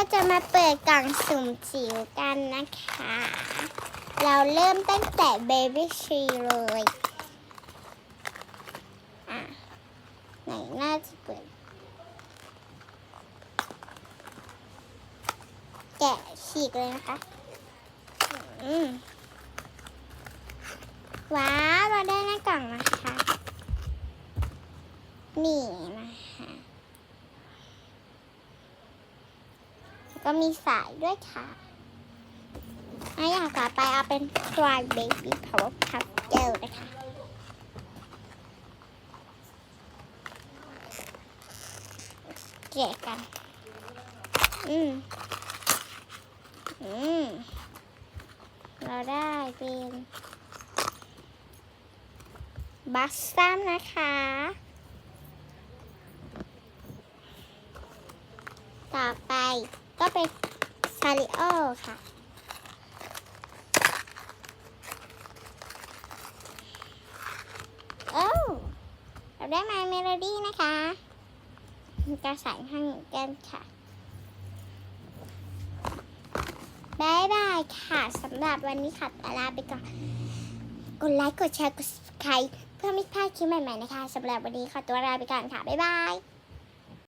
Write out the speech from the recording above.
ก็จะมาเปิดกล่องสุ่มจิ๋วกันนะคะ เราเริ่มตั้งแต่เบบี้ชีเลยอะไหนน่าจะเปิด แกะฉีกเลยนะคะ อืมว้าวเราได้หน้ากล่องนะคะ นี่นะคะแล้ว ก็มีสายด้วยค่ะถ้าอย่ากต่อไปเอาเป็น Dry Baby Power Puff Gel นะคะแกะกัน อืม อืม เราได้เป็นบัสซัมนะคะ ต่อไป ก็เป็นซาริโอค่ะ โอ้เราได้มาเมโลดี้นะคะจะส่ให้งกันค่ะบายบายค่ะสำหรับวันนี้ค่ะลาไปก่อน กดไลค์ กดแชร์ กดไลค์เพื่อไม่พลาดคลิปใหม่ ๆ นะคะสำหรับวันนี้ขอตัวลาไปก่อนค่ะ บ๊ายบาย